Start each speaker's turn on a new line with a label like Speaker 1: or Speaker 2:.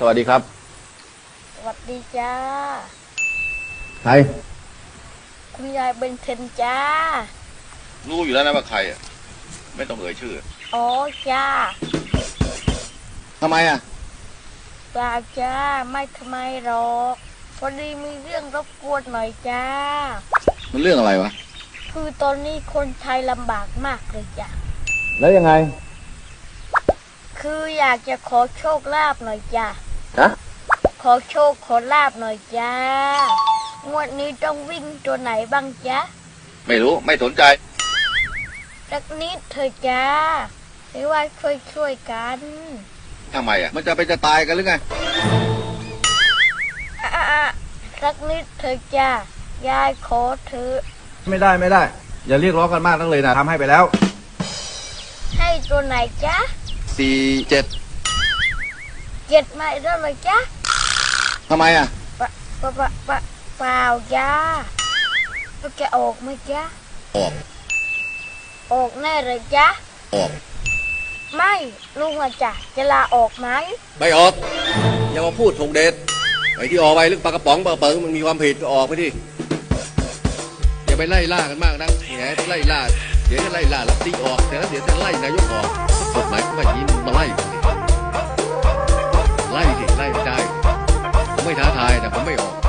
Speaker 1: สวัสดีครับ
Speaker 2: สวัสดีจ้า
Speaker 1: ใคร
Speaker 2: คุณยายเบนเทนจ้า
Speaker 3: รู้อยู่แล้วนะว่าใครอะ ไม่ต้องเอ่ยชื่อ
Speaker 2: อ๋อจ้า
Speaker 1: ทำไมอะ
Speaker 2: เปล่าจ้า ไม่ทำไมหรอก พอดีมีเรื่องรบกวนหน่อยจ้า
Speaker 1: มันเรื่องอะไรวะ
Speaker 2: คือตอนนี้คนไทยลำบากมากเลยจ้ะ
Speaker 1: แล้วยังไง
Speaker 2: คืออยากจะขอโชคลาภหน่อยจ้า
Speaker 1: ฮะ
Speaker 2: ขอโชคขอลาบหน่อยจ้างวดนี้ต้องวิ่งตัวไหนบ้างจ๊ะ
Speaker 3: ไม่รู้ไม่สนใจ
Speaker 2: สักนิดเถอะจ้าหรือว่าช่วยช่วยๆกัน
Speaker 3: ทำไมอะ
Speaker 1: มันจะไปจะตายกันหรือไง
Speaker 2: อะๆๆสักนิดเถอะจ้ายายขอเถอะ
Speaker 1: ไม่ได้ไม่ได้ อย่าเรียกร้องกันมากนักเลยนะทำให้ไปแล้ว
Speaker 2: ให้ตัวไหนจ๊ะ
Speaker 1: สี่เจ็ด
Speaker 2: เจ็ดมาอีกแล้วเลยจ๊ะ
Speaker 1: ทำไมอะ
Speaker 2: ปะปะปะปะเปล่าจ้าแล้วจะออกไหมจ๊ะ
Speaker 3: ออก
Speaker 2: ออกแน่เลยจ๊ะ
Speaker 3: ออก
Speaker 2: ไม่ลุงอะจ้ะจะลาออกไหม
Speaker 4: ไม่ออก อย่ามาพูดถูกเด็ดไอ้ที่ออกไปเรื่องปลากระป๋องปลากระเป๋งมันมีความผิดก็ออกไปดิอย่าไปไล่ล่ากันมากนะแหมไล่ล่าเดี๋ยวจะไล่ล่าแล้วตีออกแต่แล้วเดี๋ยวจะไล่นายกออกกฎหมายก็ไม่ชี้ 太太爱的我没有。